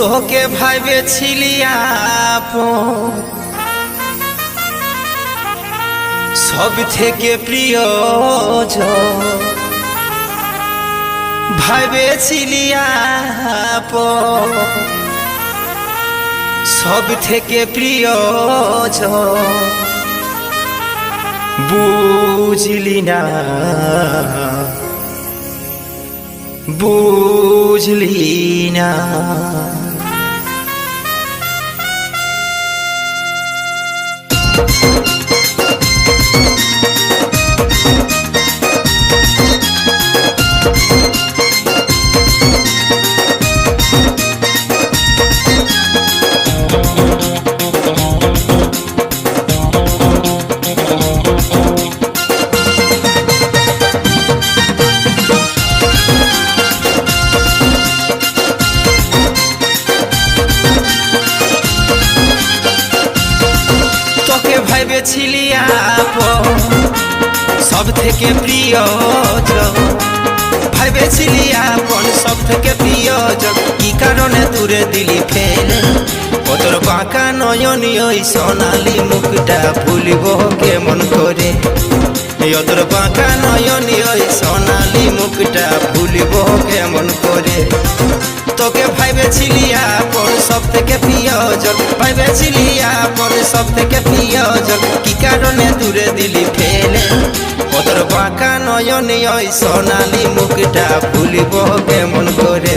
তোকে ভাবেছিলি আপন। সব থেকে প্রিয় ভাবেছিলি আপন। সব থেকে প্রিয় বুঝলি না। বুঝলি না। থেকে প্রিয় ভেবেছিলি আপন সব থেকে প্রিয় কি কারণে দূরে দিলি ফেলে? ওতর বাঁকা নয়নি ওই সোনালি মুখটা ভুলিব কেমন করে? ওতর বাঁকা নয়নি ওই সোনালি মুখটা ভুলিব কেমন করে? তোকে ভাইবেছিলি আপন সব থেকে প্রিয়জন ভাইবেছিলি আপন সব থেকে প্রিয়জন কি কারণে দূরে দিলি নয়নে ওই সোনালি মুখটা ভুলিব কেমন করে?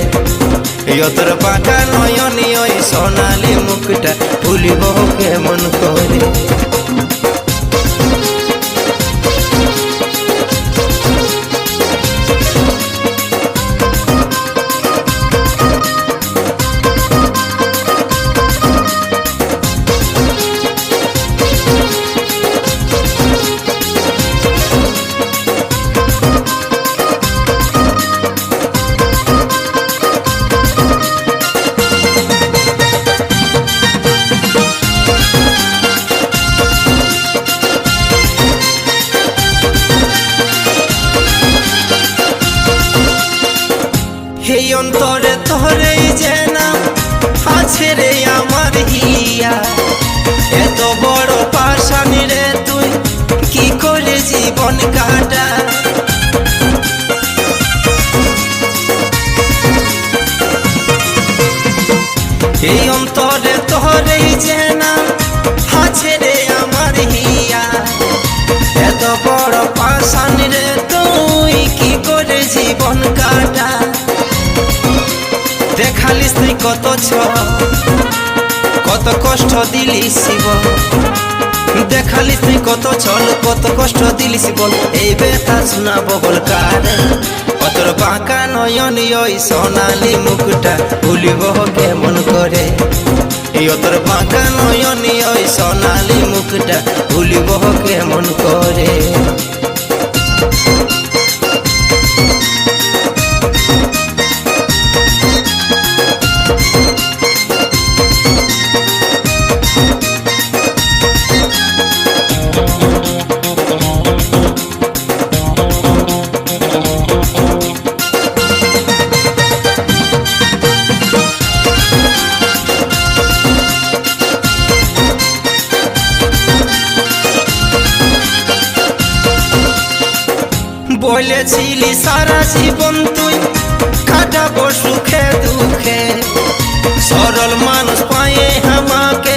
ওদের পাখা নয়নে ওই সোনালি মুখটা ভুলিব কেমন করে? জীবন কাটা। এই অন্তরে তোরেই যে আছে রে আমার হিয়া। এত বড় পাশানি রে তুই কি করে জীবন কাটা? দেখালিস তুই কত ছ কত কষ্ট দিলি শিব দেখালিস তুই কত ছল কত কষ্ট দিলি শিব এই বেতা শোনা বগল কার অতর বাঁকা নয়ন, ওই সোনালি মুখটা ভুলিব কেমন করে? এই অতর বাঁকা নয়ন, ওই সোনালি মুখটা ভুলিব কেমন করে? বলেছিলি সারা জীবন তুই কাটাবো সুখে দুঃখে। সরল মানুষ পায়ে আমাকে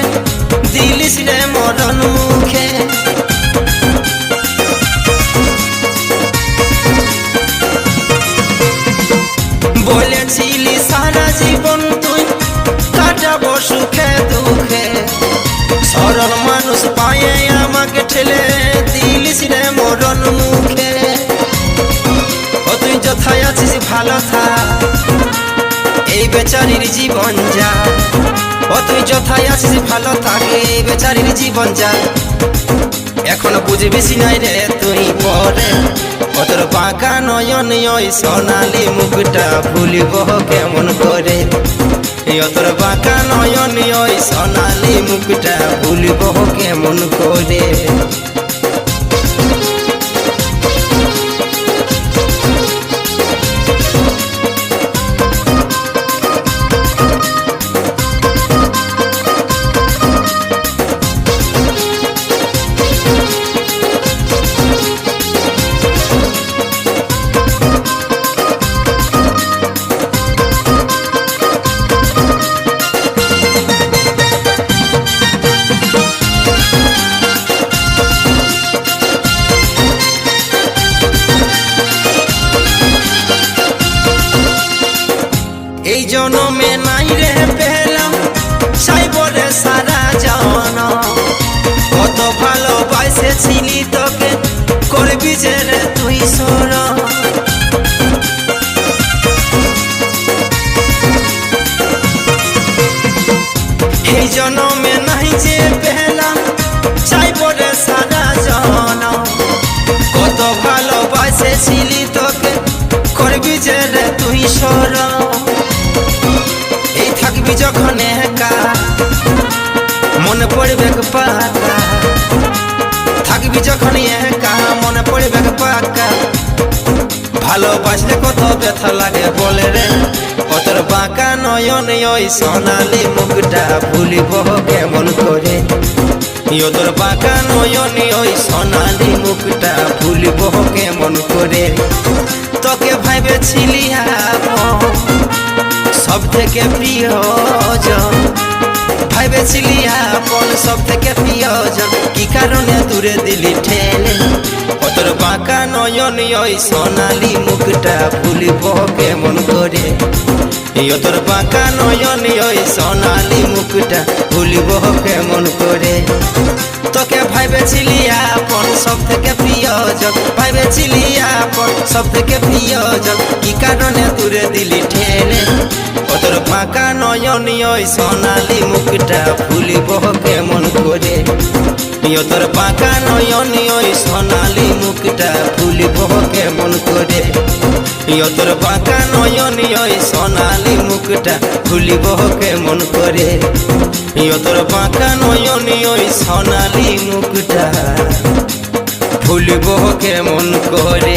দিলিস রে মরণ মুখে। বলেছিলি, সারা জীবন তুই কাটাবো সুখে আছিস এই বেচারির জীবন যা। ও তুই যথায় আছিস ভালো থাকে, এই বেচারির জীবন যা। এখনও বুঝবিস নাই রে, তুই পরে। ওদের বাঁকা নয়ন, ওই সোনালি মুখটা ভুলিব কেমন করে? তোর বাঁকা নয়ন, ওই সোনালি মুখটা ভুলিব কেমন করে? জনমে নাই রে পেলাম সাইবরে সারা জন কত ভালোবাসেছিলি তোকে যখন একা, মনে পড়বে পাকা থাকবি যখন একা, মনে পড়বে পাকা ভালোবাসলে কত ব্যথা লাগে বলে রে। কতর বাঁকা নয়ন ওই সোনালি মুখটা ভুলিব কেমন করে? তোর বাঁকা নয়ন ওই সোনালি মুখটা ভুলিব কেমন করে? তোকে ভাইবেছিলি আপন সব থেকে প্রিয়জন। ভাইবেছিলি আপন, সব থেকে প্রিয়জন। কি কারণে দূরে দিলি ঠেলে? কতর বাঁকা নয়ন, ওই সোনালি মুখটা ভুলিব কেমন করে? তোর বাঁকা নয়ন, ওই সোনালি মুখটা ভুলিব কেমন করে? তোকে ভাইবেছিলি আপন, সব থেকে প্রিয়জন। ভাইবেছিলি আপন, সব থেকে প্রিয়জন। কি কারণে দূরে দিলি ঠেলে? তোর ফাঁকা নয়ন ওই সোনালি মুখটা ভুলিব কেমন করে? তোর ফাঁকা নয়ন ওই সোনালি মুখটা ভুলিব কেমন করে? তোর ফাঁকা নয়ন ওই সোনালি মুখটা ভুলিব কেমন করে? তোর ফাঁকা নয়ন ওই সোনালি মুখটা ভুলিব কেমন করে?